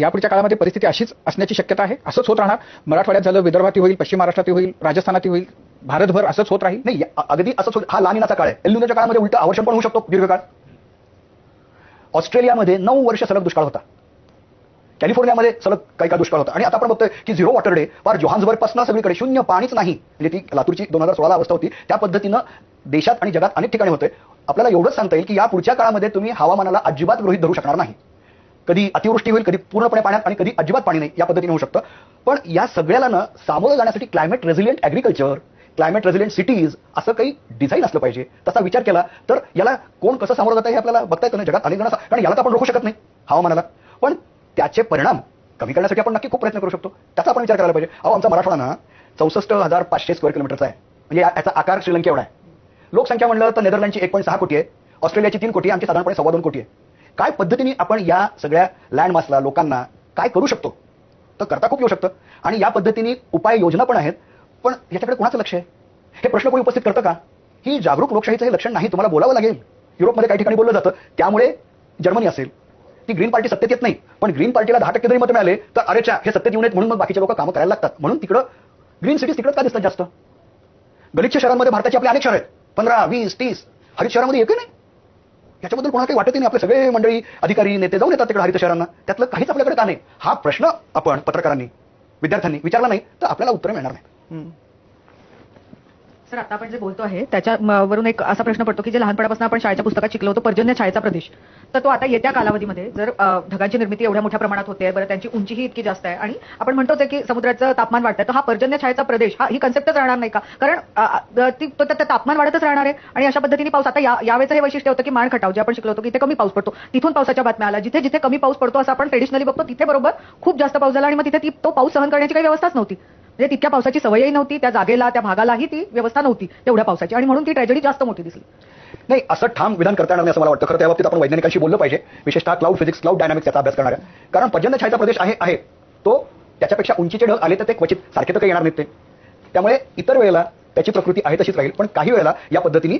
यापुढच्या काळामध्ये परिस्थिती अशीच असण्याची शक्यता आहे. असंच होत राहणार. मराठवाड्यात झालं विदर्भातही होईल पश्चिम महाराष्ट्रातही होईल राजस्थानातही होईल. भारतभर असंच होत राहील. नाही अगदी असंच होईल हा लानिनाचा काळ आहे. एल्निनोच्या काळामध्ये उलट आवर्षण पण होऊ शकतो दीर्घकाळ. ऑस्ट्रेलियामध्ये नऊ वर्ष सलग दुष्काळ होता. कॅलिफोर्नियामध्ये सलग काही का दुष्काळ होता. आणि आता आपण बघतोय की झिरो वॉटर डे फार जोहान्सबर्गपासून सगळीकडे शून्य पाणीच नाही. म्हणजे ती लातूरची दोन हजार सोळाला अवस्था होती. त्या पद्धतीनं देशात आणि जगात अनेक ठिकाणी होते आपल्याला एवढंच सांगता येईल की या पुढच्या काळामध्ये तुम्ही हवामानाला अजिबात गृहित धरू शकणार नाही. कधी अतिवृष्टी होईल कधी पूर्णपणे पाण्यात आणि कधी अजिबात पाणी नाही या पद्धतीने होऊ शकतं. पण या सगळ्याला ना सामोरं जाण्यासाठी climate resilient agriculture climate resilient cities असं काही डिझाईन असलं पाहिजे. तसा विचार केला तर याला कोण कसं सामोरं जातं हे आपल्याला बघता येतं ना जगात. अनेक जण कारण याला तर आपण रोखू शकत नाही हवामानाला. पण त्याचे परिणाम कमी करण्यासाठी आपण नक्की खूप प्रयत्न करू शकतो. त्याचा आपण विचार करायला पाहिजे. अहो आमचा मराठवाडा ना चौसष्ट हजार पाचशे स्क्वेअर किलोमीटरचा आहे. म्हणजे याचा आकार श्रीलंके एवढा आहे. लोकसंख्या म्हणलं तर नेदरलँडची एक पॉईंट सहा कोटी आहे. ऑस्ट्रेलियाची तीन कोटी आहे. आमची साधारणपणे सव्वा दोन कोटी आहे. काय पद्धतीने आपण या सगळ्या लँडमासला लोकांना काय करू शकतो? तर करता खूप येऊ शकतं. आणि या पद्धतीने उपाययोजना पण आहेत. पण याच्याकडे कोणाचं लक्ष आहे? हे प्रश्न कोणी उपस्थित करतं का? ही जागरूक लोकशाहीचं हे लक्षण नाही. तुम्हाला बोलावं लागेल. युरोपमध्ये काही ठिकाणी बोललं जातं. त्यामुळे जर्मनी असेल. ती ग्रीन पार्टी सत्तेत येत नाही. पण ग्रीन पार्टीला दहा टक्के जरी मत मिळाले तर अरेच्या हे सत्तेत येऊन येत म्हणून मग बाकीचे लोक कामं करायला लागतात. म्हणून तिकडं ग्रीन सिटीज तिकडं का दिसतात जास्त? गलिच्छ शहरांमध्ये भारताची आपली अनेक शहर आहेत. पंधरा वीस तीस. हरित शहरामध्ये एकही नाही. याच्याबद्दल कोणाला काही वाटतही नाही आपले सगळे मंडळी अधिकारी नेते जाऊन येतात तिकडे हरित शहरांना. त्यातलं काहीच आपल्याकडे का नाही? हा प्रश्न आपण पत्रकारांनी विद्यार्थ्यांनी विचारला नाही तर आपल्याला उत्तर मिळणार नाही. सर आता आपण जे बोलतो आहे त्याच्या वरून एक असा प्रश्न पडतो की जे लहानपणापासून आपण शाळेच्या पुस्तकात शिकलो होतो पर्जन्य शाळेचा प्रदेश. तर तो आता येत्या कालावधीमध्ये जर ढगांची निर्मिती एवढ्या मोठ्या प्रमाणात होते बरं त्यांची उंचीही इतकी जास्त आहे आणि आपण म्हणतो आहे की समुद्राचं तापमान वाढतंय तर हा पर्जन्य शाळेचा प्रदेश हा ही कन्सेप्टच राहणार नाही का? कारण ती त्या तापमान वाढतच राहणार आहे आणि अशा पद्धतीने पाऊस आता यावेळेचं हे वैशिष्ट्य होतं की माण खटाव जे आपण शिकलो होतो की इथे कमी पाऊस पडतो तिथून पावसाच्या बातम्या आला जिथे जिथे कमी पाऊस पडतो असं आपण ट्रेडिशनली बघतो तिथे बरोबर खूप जास्त पाऊस झाला आणि मग तिथे ती तो पाऊस सहन करण्याची काही व्यवस्थाच नव्हती. म्हणजे तितक्या पावसाची सवयही नव्हती त्या जागेला त्या भागालाही ती व्यवस्था नव्हती तेवढ्या पावसाची. आणि म्हणून ती ट्रॅजेडी जास्त मोठी दिसली. नाही असं ठाम विधान करता येणार नाही असं मला वाटतं. खरं त्या बाबतीत आपण वैज्ञानिकांशी बोललं पाहिजे. विशेषतः क्लाउड फिजिक्स क्लाउड डायनामिक्स याचा अभ्यास करणाऱ्या. कारण पर्जन्य छायचा प्रदेश आहे आहे. तो त्याच्यापेक्षा उंचीचे ढग आले तर ते क्वचित सारखे तर काही येणार नाहीत ते. त्यामुळे इतर वेळेला त्याची प्रकृती आहे तशीच राहील. पण काही वेळेला या पद्धतीने